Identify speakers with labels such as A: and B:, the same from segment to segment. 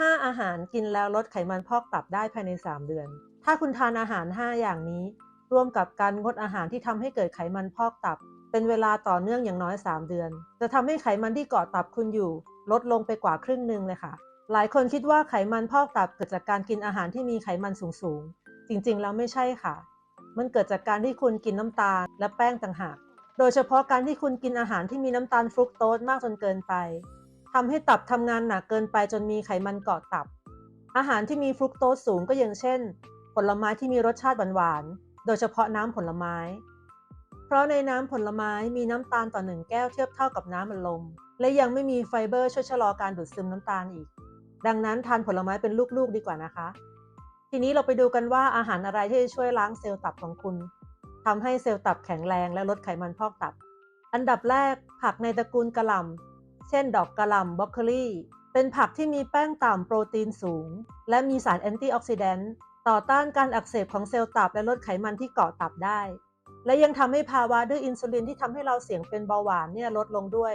A: 5 อาหารกินแล้วลดไขมันพอกตับได้ภายใน 3 เดือน ถ้าคุณทานอาหาร 5 อย่างนี้ ร่วมกับการงดอาหารที่ทำให้เกิดไขมันพอกตับ เป็นเวลาต่อเนื่องอย่างน้อย 3 เดือน จะทำให้ไขมันที่เกาะตับคุณอยู่ ลดลงไปกว่าครึ่งหนึ่งเลยค่ะ หลายคนคิดว่าไขมันพอกตับเกิดจากการกินอาหารที่มีไขมันสูงๆ จริงๆ แล้วไม่ใช่ค่ะ มันเกิดจากการที่คุณกินน้ำตาลและแป้งต่างหาก โดยเฉพาะการที่คุณกินอาหารที่มีน้ำตาลฟรุกโตสมากจนเกินไป ทำให้ตับทำงานหนักเกินไปจนมีไขมันเกาะตับ อาหารที่มีฟรุกโตสสูงก็อย่างเช่น ผลไม้ที่มีรสชาติหวานๆ โดยเฉพาะน้ำผลไม้ เพราะในน้ำผลไม้มีน้ำตาลต่อหนึ่งแก้วเทียบเท่ากับน้ำมันลม และยังไม่มีไฟเบอร์ช่วยชะลอการดูดซึมน้ำตาลอีก ดังนั้นทานผลไม้เป็นลูกๆดีกว่านะคะ ทีนี้เราไปดูกันว่าอาหารอะไรที่จะช่วยล้างเซลล์ตับของคุณทำให้เซลล์ตับแข็งแรงและลดไขมันพอกตับ อันดับแรกผักในตระกูลกะหล่ำ เช่น ดอกกระหล่ำบรอกโคลีเป็นผักที่มีแป้งต่ำโปรตีนสูง และมีสารแอนตี้ออกซิแดนต์ต่อต้านการอักเสบของเซลล์ตับและลดไขมันที่เกาะตับได้ และยังทำให้ภาวะดื้ออินซูลินที่ทำให้เราเสี่ยงเป็นเบาหวานเนี่ยลดลงด้วย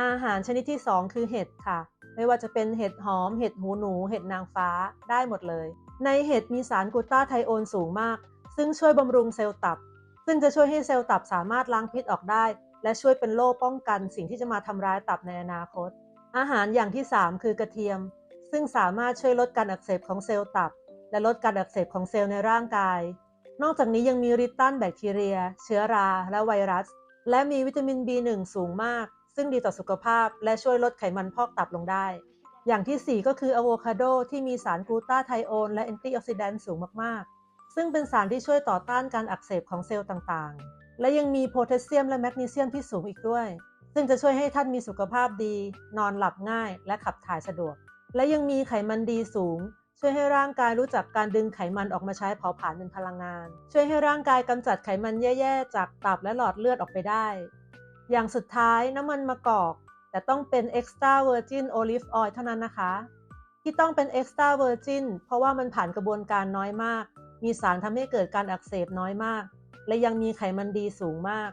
A: อาหารชนิดที่ 2 คือเห็ดค่ะ ไม่ว่าจะเป็นเห็ดหอม เห็ดหูหนู เห็ดนางฟ้าได้หมดเลย ในเห็ดมีสารกูต้าไทโอนสูงมาก ซึ่งช่วยบำรุงเซลล์ตับ ซึ่งจะช่วยให้เซลล์ตับสามารถล้างพิษออกได้ และช่วยเป็นโล่ป้องกันสิ่งที่จะมาทำร้ายตับในอนาคต อาหารอย่างที่ 3 คือกระเทียม ซึ่งสามารถช่วยลดการอักเสบของเซลล์ตับ และลดการอักเสบของเซลล์ในร่างกาย นอกจากนี้ยังมีฤทธิ์ต้านแบคทีเรีย เชื้อรา และไวรัส และมีวิตามิน B1 สูงมาก ซึ่งดีต่อสุขภาพ และช่วยลดไขมันพอกตับลงได้ อย่างที่ 4 ก็คืออะโวคาโดที่มีสารกลูตาไทโอนและแอนตี้ออกซิแดนต์สูงมากๆ ซึ่งเป็นสารที่ช่วยต่อต้านการอักเสบของเซลล์ต่างๆ และยังมีโพแทสเซียมและแมกนีเซียมที่สูงอีกด้วย ซึ่งจะช่วยให้ท่านมีสุขภาพดี นอนหลับง่าย และขับถ่ายสะดวก และยังมีไขมันดีสูง ช่วยให้ร่างกายรู้จักการดึงไขมันออกมาใช้เผาผลาญเป็นพลังงาน ช่วยให้ร่างกายกำจัดไขมันแย่ๆ จากตับและหลอดเลือดออกไปได้ อย่างสุดท้ายน้ำมันมะกอก แต่ต้องเป็น extra virgin olive oil เท่านั้นนะคะ ที่ต้องเป็น extra virgin เพราะว่ามันผ่านกระบวนการน้อยมาก มีสารทำให้เกิดการอักเสบน้อยมาก และยังมีไขมันดีสูงมาก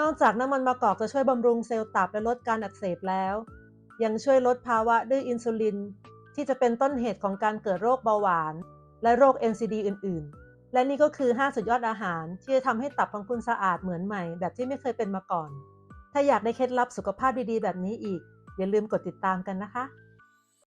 A: นอกจากน้ำมันมะกอกจะช่วยบำรุงเซลล์ตับและลดการอักเสบแล้ว ยังช่วยลดภาวะดื้ออินซูลิน ที่จะเป็นต้นเหตุของการเกิดโรคเบาหวาน และโรค NCD อื่น ๆ และนี่ก็คือ 5 สุดยอดอาหาร ที่จะทำให้ตับของคุณสะอาดเหมือนใหม่ แบบที่ไม่เคยเป็นมาก่อน ถ้าอยากได้เคล็ดลับสุขภาพดีๆ แบบนี้อีก อย่าลืมกดติดตามกันนะคะ